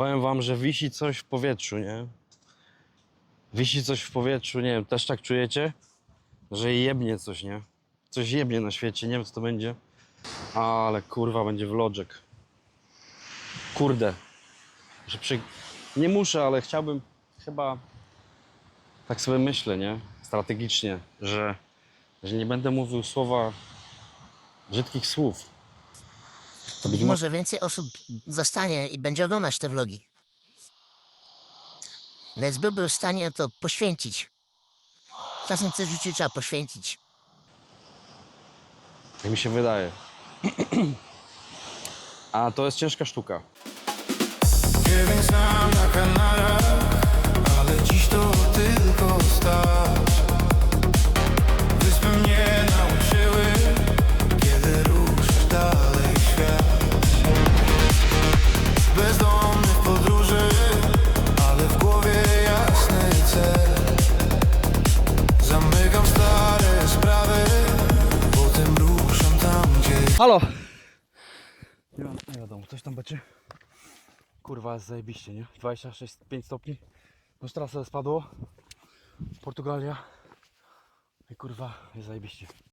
Powiem wam, że wisi coś w powietrzu, nie? Wisi coś w powietrzu, nie wiem, też tak czujecie? Że jebnie coś, nie? Coś jebnie na świecie, nie wiem co to będzie. Ale kurwa, będzie vlogek. Kurde. Że przy... Nie muszę, ale chciałbym chyba... Tak sobie myślę, nie? Strategicznie, że, że nie będę mówił słowa... brzydkich słów. To być Być może... więcej osób zostanie i będzie oglądać te vlogi. Więc byłby w stanie to poświęcić. Czasem coś w życiu trzeba poświęcić. Jak mi się wydaje. A to jest ciężka sztuka. Kanarach, Halo! Nie, wi- nie wiadomo, coś tam będzie. Kurwa, jest zajebiście, nie? 26,5 stopni. Już teraz spadło. Portugalia. I kurwa, jest zajebiście.